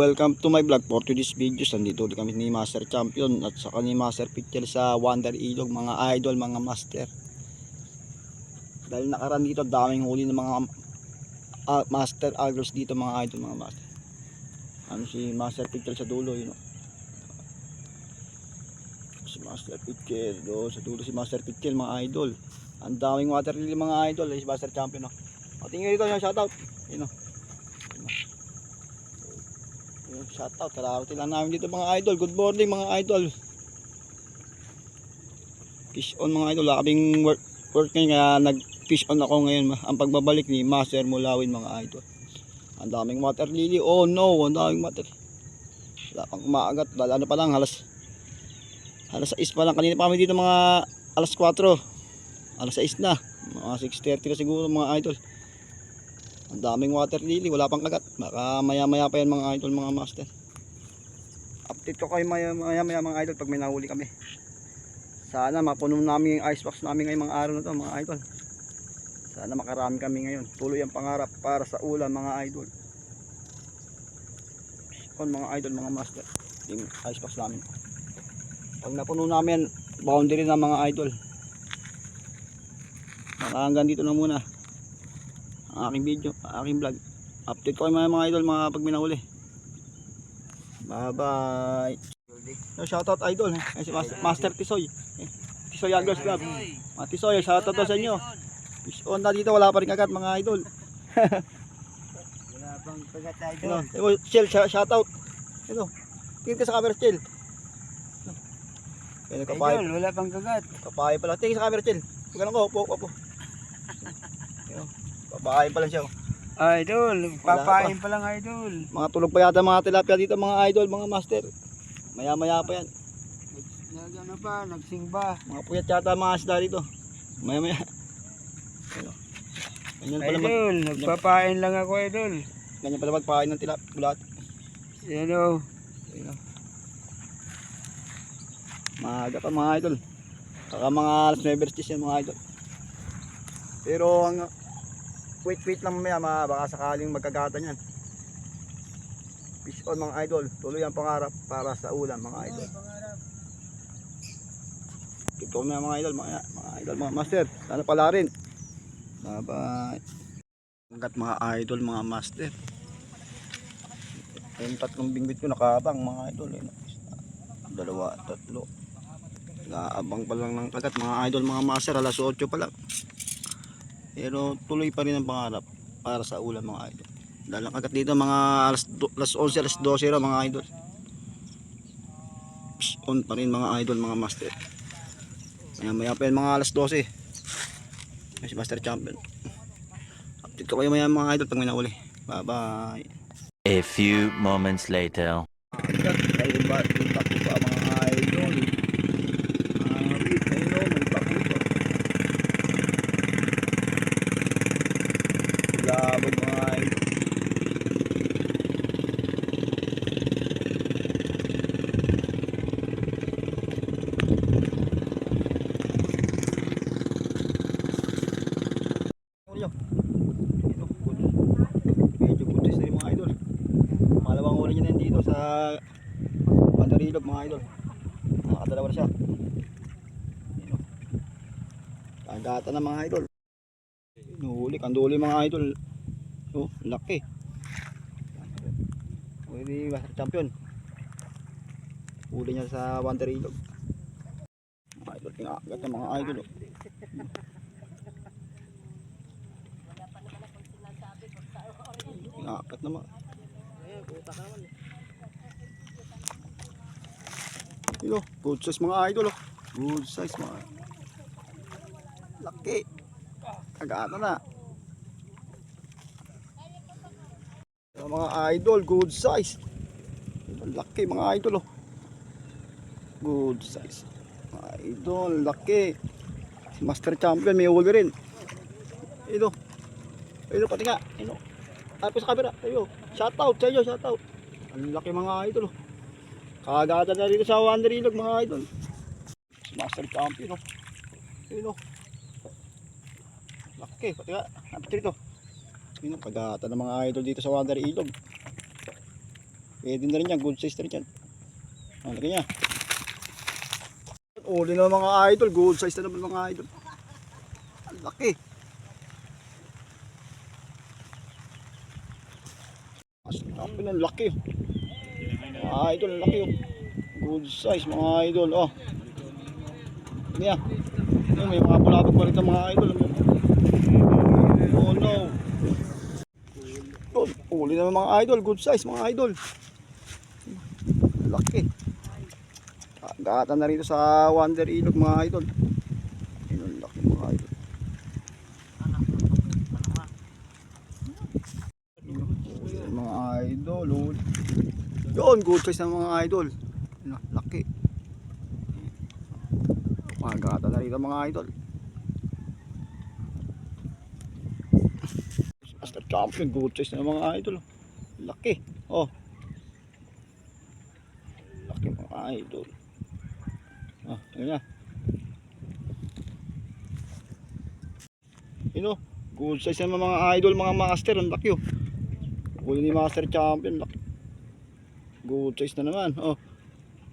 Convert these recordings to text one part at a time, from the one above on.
welcome to my vlog for today's video nandito ulit kami ni Master Champion at saka ni Master Picture sa Wonder Ilog mga idol mga master dahil nakaraan dito daming huli ng mga uh, master agros dito mga idol mga master ano si Master Picture sa dulo yun know? si Master Picture do, sa dulo si Master Picture mga idol ang daming water lily mga idol eh, si Master Champion no? o tingin dito yung shoutout yun know? shout out. Kararating lang namin dito mga idol. Good morning mga idol. Fish on mga idol. Labing work, work ngayon kaya nag-fish on ako ngayon. Ang pagbabalik ni Master Mulawin mga idol. Ang daming water lily. Oh no, ang daming water. Wala pang umaagat. Dahil ano pa lang, halas alas 6 pa lang. Kanina pa kami dito mga alas 4. Alas 6 na. Mga 6.30 na siguro mga idol ang daming water lily wala pang kagat. Baka maya maya pa yan mga idol mga master. Update ko kayo maya maya, mga idol pag may nahuli kami. Sana mapuno namin yung icebox namin ngayong mga araw na to mga idol. Sana makarami kami ngayon. Tuloy ang pangarap para sa ulan mga idol. On mga idol mga master. Yung icebox namin. Pag napuno namin boundary na mga idol. Hanggang dito na muna aking video, aking vlog. Update ko kayo mga, idol mga pag minahuli. Bye bye. No, shout out idol. Eh, si Master, Master Tisoy. Eh, Tisoy Anglers Club. Mga Tisoy, shout out sa inyo. Fish on na dito, wala pa rin agad mga idol. wala pang pagat idol. Ano? Eh, Ito, Shell, shout out. Ito, tingin ka sa camera, Shell. Kaya. Idol, wala pang kagat. Kapahay pala. Tingin sa camera, Shell. Huwag ka lang ko, upo. Bahay pa lang siya. Oh. Idol, papain pa. pa lang idol. Mga tulog pa yata mga tilapia dito mga idol, mga master. Maya maya pa yan. Nag, ano pa, nagsingba. Mga puyat yata mga isda dito. Maya maya. Ganyan pala mag... Idol, nagpapain lang ako idol. Ganyan pala magpain ng tilap, bulat. Yan o. Oh. Yan o. Oh. Maaga pa mga idol. Kaka mga alas 9 yan mga idol. Pero ang wait wait lang mamaya ma, baka sakaling magkagatan yan. Fish on mga idol. Tuloy ang pangarap para sa ulan mga idol. Ito na mga idol mga, mga idol mga master. Sana pala rin. Bye bye hanggat mga idol mga master. Yung tatlong bingwit ko nakabang mga idol eh. dalawa tatlo. Naabang pa lang ng kagat mga idol mga master. Alas 8 pa lang pero tuloy pa rin ang pangarap para sa ulam mga idol. Dahil nakagat dito mga alas, do, alas 11 alas 12 ra mga idol. Psh, on pa rin mga idol mga master. Maya maya pa yun mga alas 12 may si master champion. Update ko kayo maya mga idol pag may nauli. Bye bye a few moments later. padarilog mga idol. Nakakadalawa na siya. Kagata na mga idol. Nuhuli kanduli mga idol. Oh laki. Pwede champion. Huli niya sa banderilog mga idol tingagat ng mga idol oh. tingagat naman eh buta ka naman eh Ilo, good size mga idol. Oh. Good size mga Laki. Kagana na. So, mga idol, good size. Laki mga idol. Oh. Good size. Mga idol, laki. Master Champion, may huli rin. Ilo. Ilo, pati nga. Ilo. Tapos sa camera. Ayo. Shout out sa inyo, shout out. Ang laki mga idol. Oh. Kagatan na rito sa Wanderilog mga idol. Si Master Champion. Oh. Ayun o. Laki. Pati ka. Napit rito. Ayun o. Ng mga idol dito sa Wanderilog. Pwede eh, na rin yan. Good size na rin yan. Ang laki niya. Uli na mga idol. Good size na naman mga idol. Ang laki. Ang laki. Ang laki. Mga idol, laki. oh. Good size mga idol. Oh. Yan. Yan, may mga bulabog pa rito mga idol. Oh no. Yun, uli naman mga idol. Good size mga idol. Laki. Gata na rito sa Wonder Ilog mga idol. Yun, ang laki mga idol. Mga idol. oh. Yun, good size ng mga idol. Yun, laki. Magata na rito mga idol. Master champion, good size na mga idol. Laki. Oh. Laki mga idol. Ah, yun na. Yun oh. Good size na mga idol, mga master. Ang laki oh. Huli ni master champion. Laki. Good size na naman. Oh.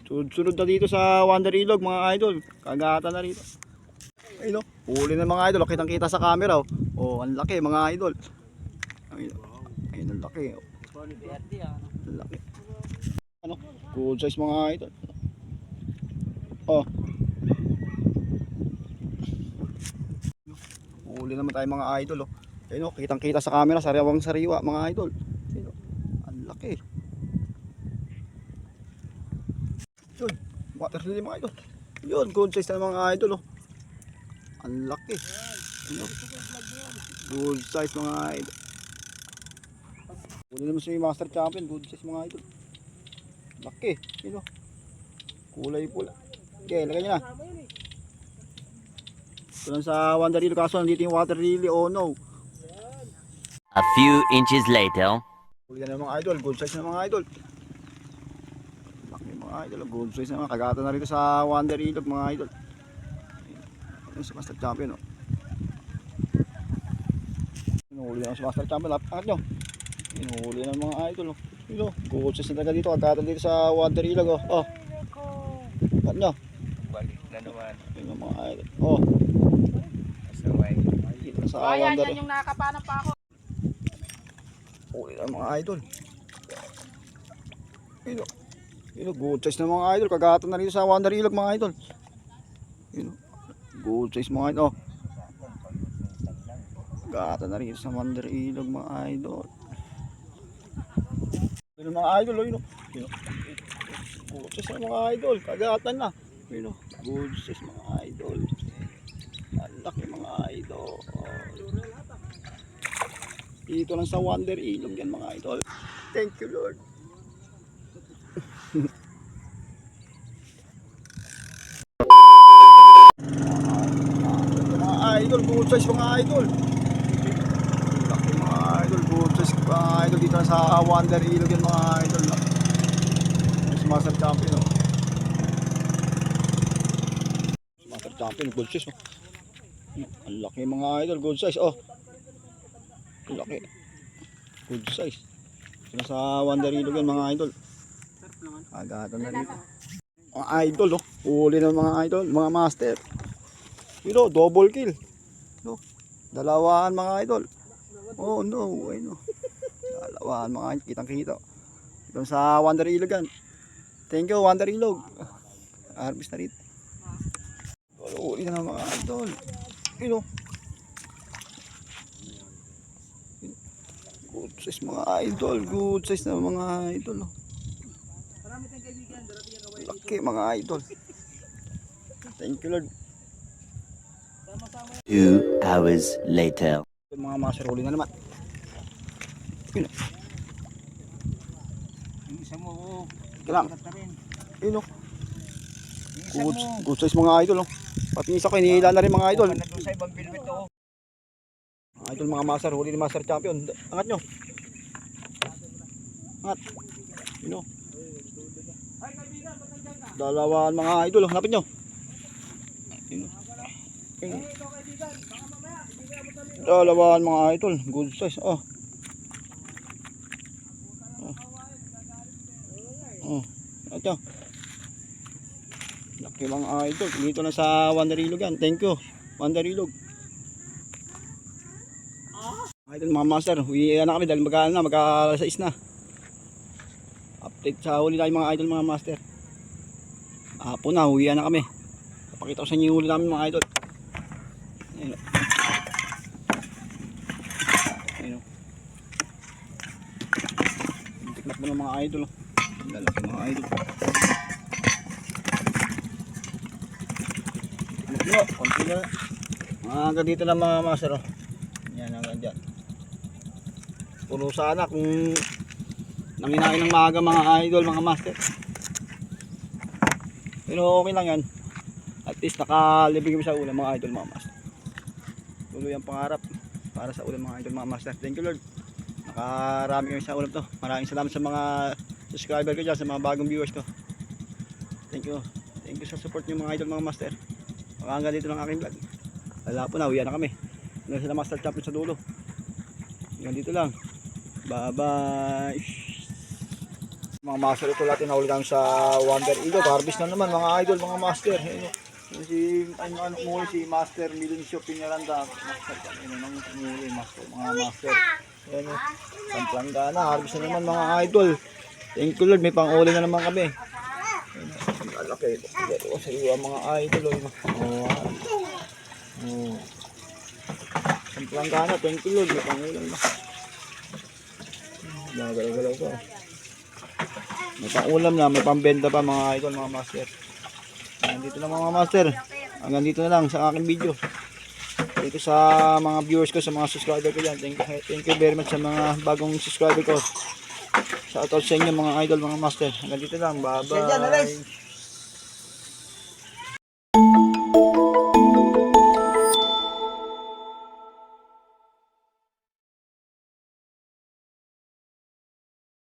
Sunod-sunod na dito sa Wonder Ilog mga idol. Kagata na rito. Ayun oh. Huli na mga idol. Kitang kita sa camera oh. Oh, ang laki mga idol. Ayun. Ayun ang laki oh. Ang laki. Ano? Good size mga idol. Oh. Huli naman tayo mga idol oh. Ayun oh, kitang kita sa camera, sariwang sariwa mga idol. Ayun oh. Ang laki. Yun, lily mga idol. Yun, good size na mga idol oh. Ang laki. Ayun, oh. Good size mga idol. Huli naman si Master Champion, good size mga idol. Laki, yun oh. Kulay pula. Okay, lagay nyo na. Ito lang sa Wonder Lily, kaso nandito yung water lily, oh no. A few inches later. Huli na mga idol, good size na mga idol. Mga idol, good size na mga. Kagata na rito sa Wonder Ilog mga idol. Ayun si Master Champion oh. Inuhuli na si Master Champion, lapat nyo. Inuhuli na ng mga idol oh. Yun oh, good size na talaga dito. Kagata dito sa Wonder Ilog oh. Oh, lapat nyo. Balik na naman. Yun mga idol. Oh, sa Kaya Wonder yan yung nakakapanap pa ako. Huli na mga idol. Yun oh. Yun good size na mga idol. Kagata na rito sa Wonder Ilog mga idol. Yun. Good size mga idol. Oh. Kagata na rito sa Wonder Ilog mga idol. Yun mga idol. Oh, yun oh. Yun. Good size na mga idol. Kagata na. Yun oh. Good size mga idol. Ang laki mga idol. Dito lang sa Wonder Ilog yan mga idol. Thank you Lord. Mga idol, good size mga idol. Laki mga idol, good size mga idol dito sa Wonder Ilog yan mga idol. Si Master Champion oh. Master Champion, good size oh. Ang laki mga idol, good size oh. Laki. Good size. Sila sa Wonder Ilog yan mga idol. Agatan na rito. Mga idol oh. Uli ng mga idol, mga master. Pero double kill. No. Dalawahan mga idol. Oh no, ay no. Dalawahan mga idol, kitang kita. Ito sa Wonder Ilog yan. Thank you Wonder Ilog. Harvest na rito. Uli na mga idol. Yun oh. Good size mga idol. Good size na mga idol. Oh. Laki mga idol. Thank you Lord. Two hours later. Mga master huli na naman. Yun. Yung isa mo, oh. Kailangan. Yun oh. Good, good size mga idol oh. Pati isa ko hinihila na rin mga idol. Sa ibang bilbit, oh. Mga idol mga master huli ni Master Champion. Angat nyo. Angat. Yun oh. Dalawa mga idol, hanapin nyo. Dalawa mga idol, good size. Oh. oh. Oh. Ito. Laki mga idol, dito na sa Wanderilog yan. Thank you, Wanderilog. Ah. Idol mga master, uwi na kami dahil mag-alas 6 na. Update sa huli tayo mga idol mga master. Hapon na. Uwi na kami. Papakita ko sa inyo yung huli namin mga idol. Ayun. o. Ayun. o. Tiknak mo ng mga idol. o. Lalaki mga idol. No, konti na. Mga dito na mga master. Oh. Yan hanggang dyan. Puro sana kung nanginain ng maaga mga idol, mga master. Pero okay lang yan. At least nakalibig kami sa ulam mga idol, mga master. Tuloy ang pangarap para sa ulam mga idol, mga master. Thank you Lord. Nakarami kami sa ulam to. Maraming salamat sa mga subscriber ko dyan, sa mga bagong viewers ko. Thank you. Thank you sa support niyo mga idol, mga master. Mga hanggang dito lang aking vlog. Wala po na, uwi na kami. Hanggang sila master champion sa dulo. Hanggang dito lang. Bye bye. Mga master ito lahat tinahuli kami sa Wonder Eagle. Harvest na naman mga idol, mga master. Ayun, oh. si ano ano muli si Master Milencio Piñaranda. Master ano nang muli master mga master. Ayun, oh. Pampanga na, harvest na naman mga idol. Thank you Lord, may pang-uli na naman kami. Ito. Ito sa iyo mga idol. Oh, oh. Pampanga na, thank you Lord, may pang-ulam na. Gagalaw-galaw ko. May pang-ulam na, may pambenta pa mga idol, mga master. Hanggang dito na mga master. Hanggang dito na lang sa aking video. Dito sa mga viewers ko, sa mga subscriber ko dyan. Thank you, thank you very much sa mga bagong subscriber ko. Shoutout sa inyo mga idol, mga master. Hanggang dito lang. Bye-bye.